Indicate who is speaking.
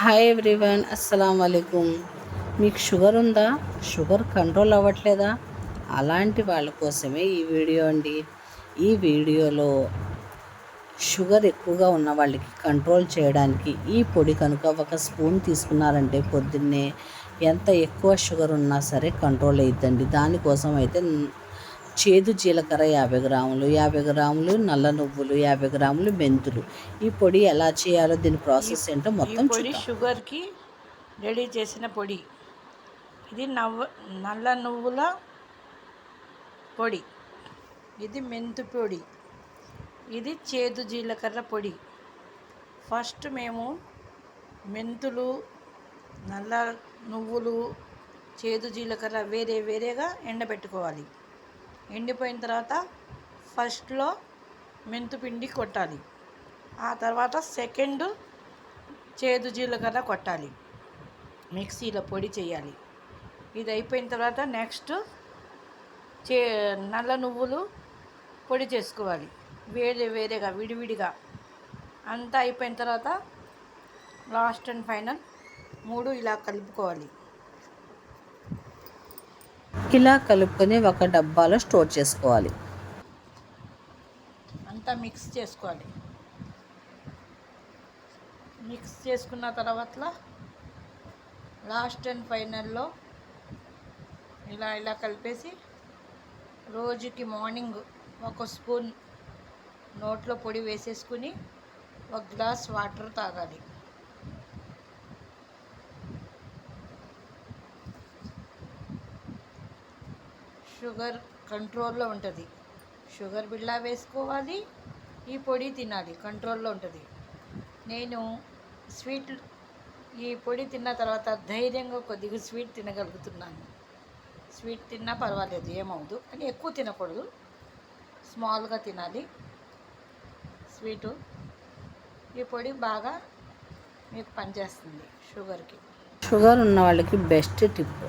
Speaker 1: Hi everyone అస్సలం వాలేకుమ్ మీకు sugar ఉందా? షుగర్ కంట్రోల్ అవ్వట్లేదా? అలాంటి వాళ్ళ కోసమే ఈ వీడియో అండి. ఈ వీడియోలో షుగర్ ఎక్కువగా ఉన్న వాళ్ళకి కంట్రోల్ చేయడానికి ఈ పొడి కనుక ఒక స్పూన్ తీసుకున్నారంటే పొద్దున్నే ఎంత ఎక్కువ షుగర్ ఉన్నా సరే కంట్రోల్ అవుతుందండి దానికోసం అయితే చేదు జీలకర్ర యాభై గ్రాములు యాభై గ్రాములు నల్ల నువ్వులు యాభై గ్రాములు మెంతులు. ఈ పొడి ఎలా చేయాలో దీని ప్రాసెస్ ఏంటో మొత్తం
Speaker 2: పొడి షుగర్కి రెడీ చేసిన పొడి. ఇది నవ్వ నల్ల నువ్వుల పొడి. ఇది మెంతు పొడి. ఇది చేదు జీలకర్ర పొడి. ఫస్ట్ మేము మెంతులు నల్ల నువ్వులు చేదు జీలకర్ర వేరే వేరేగా ఎండబెట్టుకోవాలి. ఎండిపోయిన తర్వాత ఫస్ట్లో మెంతు పిండి కొట్టాలి. ఆ తర్వాత సెకండ్ చేదు జీలకర్ర కొట్టాలి. మిక్సీలో పొడి చేయాలి. ఇది అయిపోయిన తర్వాత నెక్స్ట్ చే నల్ల నువ్వులు పొడి చేసుకోవాలి. వేరే వేరేగా విడివిడిగా. అంతా అయిపోయిన తర్వాత లాస్ట్ అండ్ ఫైనల్ మూడు ఇలా కలుపుకోవాలి.
Speaker 1: ఇలా కలుపుకొని ఒక డబ్బాలో స్టోర్ చేసుకోవాలి.
Speaker 2: అంతా మిక్స్ చేసుకోవాలి. మిక్స్ చేసుకున్న తర్వాత లాస్ట్ అండ్ ఫైనల్లో ఇలా ఇలా కలిపేసి రోజుకి మార్నింగ్ ఒక స్పూన్ నోట్లో పొడి వేసేసుకుని ఒక గ్లాస్ వాటర్ తాగాలి. షుగర్ కంట్రోల్లో ఉంటుంది. షుగర్ బిళ్ళ వేసుకోవాలి ఈ పొడి తినాలి కంట్రోల్లో ఉంటుంది. నేను స్వీట్ ఈ పొడి తిన్న తర్వాత ధైర్యంగా కొద్దిగా స్వీట్ తినగలుగుతున్నాను. స్వీట్ తిన్నా పర్వాలేదు ఏమవుదు కానీ ఎక్కువ తినకూడదు. స్మాల్గా తినాలి. స్వీటు ఈ పొడి బాగా మీకు పనిచేస్తుంది షుగర్కి.
Speaker 1: షుగర్ ఉన్న వాళ్ళకి బెస్ట్ టిప్.